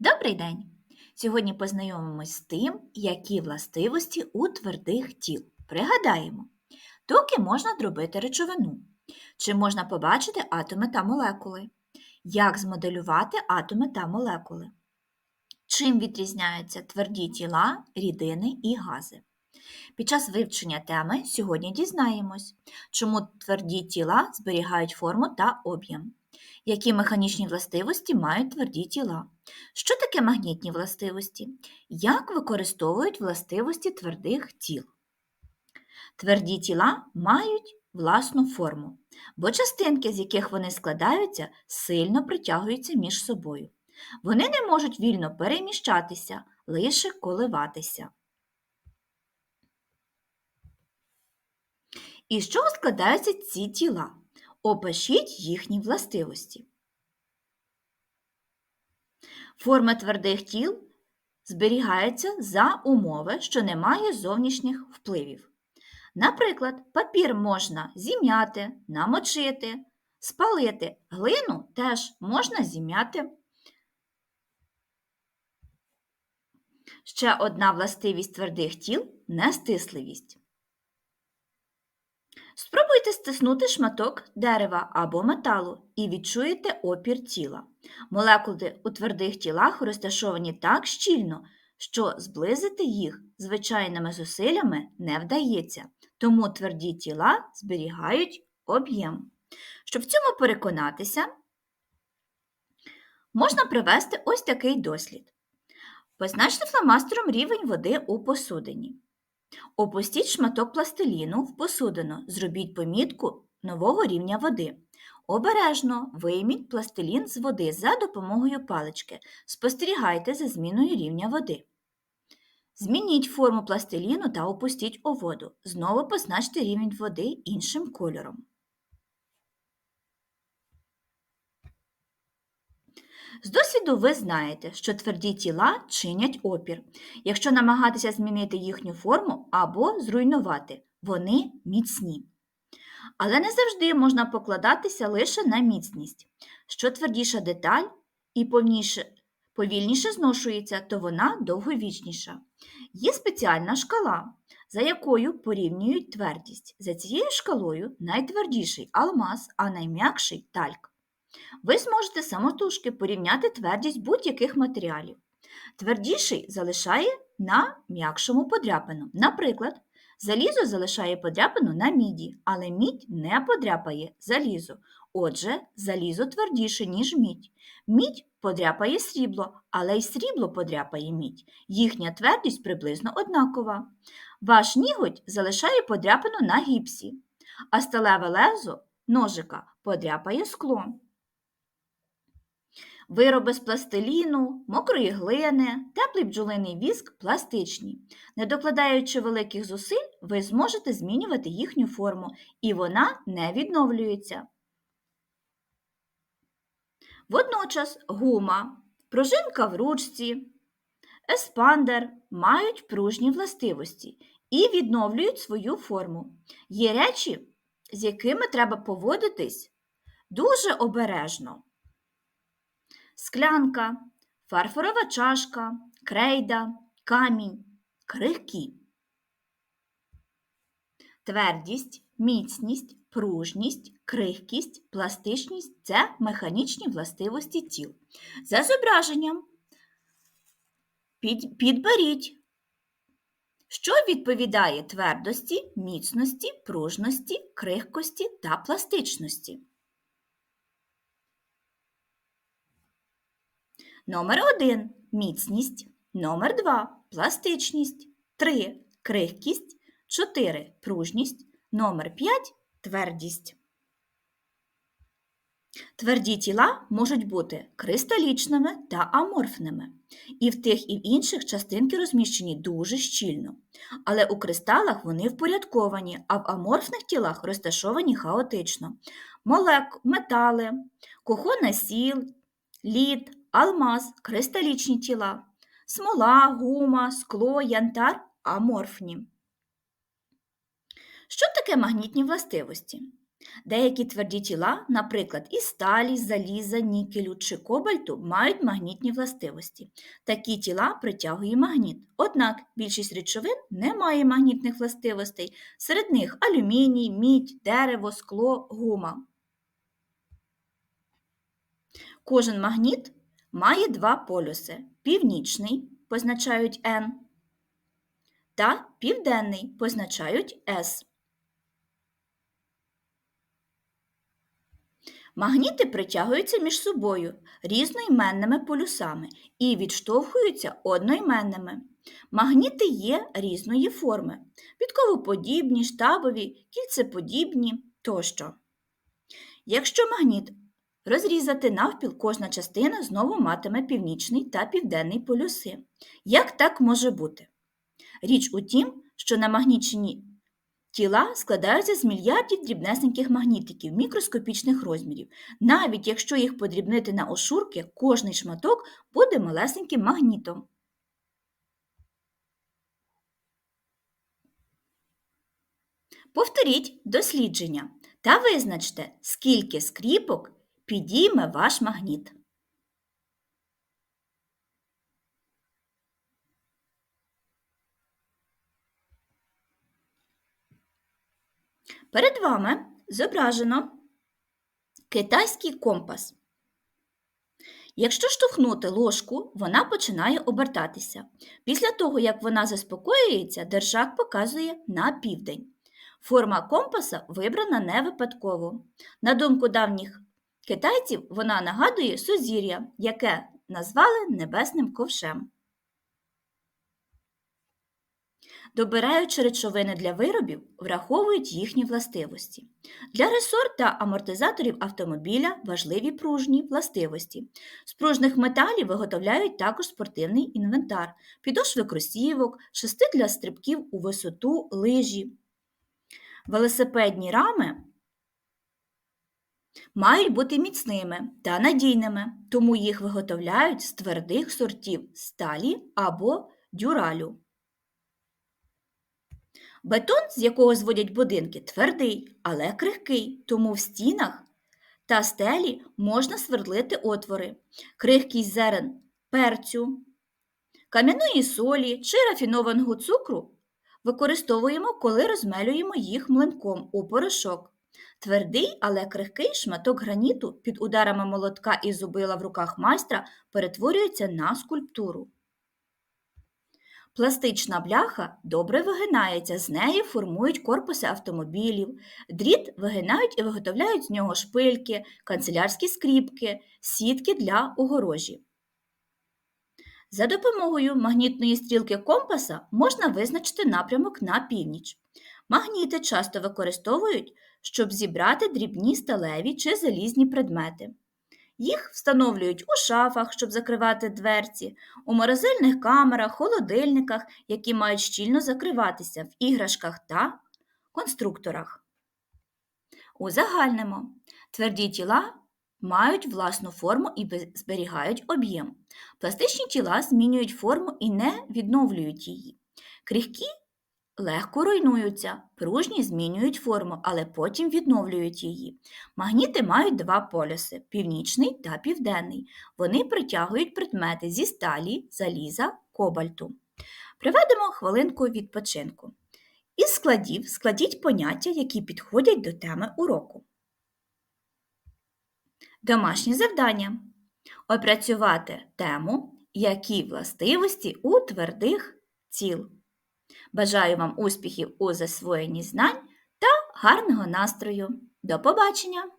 Добрий день! Сьогодні познайомимось з тим, які властивості у твердих тіл. Пригадаємо, токи можна дробити речовину. Чи можна побачити атоми та молекули? Як змоделювати атоми та молекули? Чим відрізняються тверді тіла, рідини і гази? Під час вивчення теми сьогодні дізнаємось, чому тверді тіла зберігають форму та об'єм, які механічні властивості мають тверді тіла. Що таке магнітні властивості? Як використовують властивості твердих тіл? Тверді тіла мають власну форму, бо частинки, з яких вони складаються, сильно притягуються між собою. Вони не можуть вільно переміщатися, лише коливатися. Із чого складаються ці тіла? Опишіть їхні властивості. Форма твердих тіл зберігається за умови, що немає зовнішніх впливів. Наприклад, папір можна зім'яти, намочити, спалити, глину теж можна зім'яти. Ще одна властивість твердих тіл нестисливість. Спробуйте стиснути шматок дерева або металу і відчуєте опір тіла. Молекули у твердих тілах розташовані так щільно, що зблизити їх звичайними зусиллями не вдається, тому тверді тіла зберігають об'єм. Щоб в цьому переконатися, можна провести ось такий дослід. Позначте фломастером рівень води у посудині. Опустіть шматок пластиліну в посудину, зробіть помітку нового рівня води. Обережно вийміть пластилін з води за допомогою палички. Спостерігайте за зміною рівня води. Змініть форму пластиліну та опустіть у воду. Знову позначте рівень води іншим кольором. З досвіду ви знаєте, що тверді тіла чинять опір. Якщо намагатися змінити їхню форму або зруйнувати, вони міцні. Але не завжди можна покладатися лише на міцність. Що твердіша деталь і повніше, повільніше зношується, то вона довговічніша. Є спеціальна шкала, за якою порівнюють твердість. За цією шкалою найтвердіший алмаз, а найм'якший тальк. Ви зможете самотужки порівняти твердість будь-яких матеріалів. Твердіший залишає на м'якшому подряпину. Наприклад, залізо залишає подряпину на міді, але мідь не подряпає залізо. Отже, залізо твердіше, ніж мідь. Мідь подряпає срібло, але й срібло подряпає мідь. Їхня твердість приблизно однакова. Ваш ніготь залишає подряпину на гіпсі, а сталеве лезо ножика подряпає скло. Вироби з пластиліну, мокрої глини, теплий бджолиний віск пластичні. Не докладаючи великих зусиль, ви зможете змінювати їхню форму, і вона не відновлюється. Водночас гума, пружинка в ручці, еспандер мають пружні властивості і відновлюють свою форму. Є речі, з якими треба поводитись дуже обережно склянка, фарфорова чашка, крейда, камінь, крихкі. Твердість, міцність, пружність, крихкість, пластичність це механічні властивості тіл. За зображенням під, підберіть, що відповідає твердості, міцності, пружності, крихкості та пластичності. Номер 1 міцність. Номер 2 пластичність. 3 крихкість. 4 пружність. Номер 5 твердість. Тверді тіла можуть бути кристалічними та аморфними. І в тих і в інших частинки розміщені дуже щільно. Але у кристалах вони впорядковані, а в аморфних тілах розташовані хаотично. Молек, метали, кухонна сіл, лід, алмаз, кристалічні тіла, смола, гума, скло, янтар аморфні. Що таке магнітні властивості? Деякі тверді тіла, наприклад, із сталі, заліза, нікелю чи кобальту, мають магнітні властивості. Такі тіла притягує магніт. Однак більшість речовин не має магнітних властивостей. Серед них алюміній, мідь, дерево, скло, гума. Кожен магніт має два полюси: північний позначають N та південний позначають S. Магніти притягуються між собою різноіменними полюсами і відштовхуються одноіменними. Магніти є різної форми: підковоподібні, штабові, кільцеподібні тощо. Якщо магніт розрізати навпіл, кожна частина знову матиме північний та південний полюси. Як так може бути? Річ у тім, що намагнічені тіла складаються з мільярдів дрібнесеньких магнітиків мікроскопічних розмірів. Навіть якщо їх подрібнити на ошурки, кожний шматок буде малесеньким магнітом. Повторіть дослідження та визначте, скільки скріпок підійме ваш магніт. Перед вами зображено китайський компас. Якщо штовхнути ложку, вона починає обертатися. Після того, як вона заспокоюється, держак показує на південь. Форма компаса вибрана не випадково. На думку давніх китайців, вона нагадує сузір'я, яке назвали небесним ковшем. Добираючи речовини для виробів, враховують їхні властивості. Для ресор та амортизаторів автомобіля важливі пружні властивості. З пружних металів виготовляють також спортивний інвентар, підошви кросівок, шести для стрибків у висоту, лижі. Велосипедні рами мають бути міцними та надійними, тому їх виготовляють з твердих сортів сталі або дюралю. Бетон, з якого зводять будинки, твердий, але крихкий, тому в стінах та стелі можна свердлити отвори, крихкість зерен перцю, кам'яної солі чи рафінованого цукру використовуємо, коли розмелюємо їх млинком у порошок. Твердий, але крихкий шматок граніту під ударами молотка і зубила в руках майстра перетворюється на скульптуру. Пластична бляха добре вигинається, з неї формують корпуси автомобілів, дріт вигинають і виготовляють з нього шпильки, канцелярські скріпки, сітки для огорожі. За допомогою магнітної стрілки компаса можна визначити напрямок на північ. Магніти часто використовують, щоб зібрати дрібні сталеві чи залізні предмети. Їх встановлюють у шафах, щоб закривати дверці, у морозильних камерах, холодильниках, які мають щільно закриватися в іграшках та конструкторах. Узагальнимо. Тверді тіла мають власну форму і зберігають об'єм. Пластичні тіла змінюють форму і не відновлюють її. Крихкі легко руйнуються, пружні змінюють форму, але потім відновлюють її. Магніти мають два полюси північний та південний. Вони притягують предмети зі сталі, заліза, кобальту. Приведемо хвилинку відпочинку. Із складів складіть поняття, які підходять до теми уроку. Домашнє завдання. Опрацювати тему, які властивості у твердих ціл. Бажаю вам успіхів у засвоєнні знань та гарного настрою. До побачення!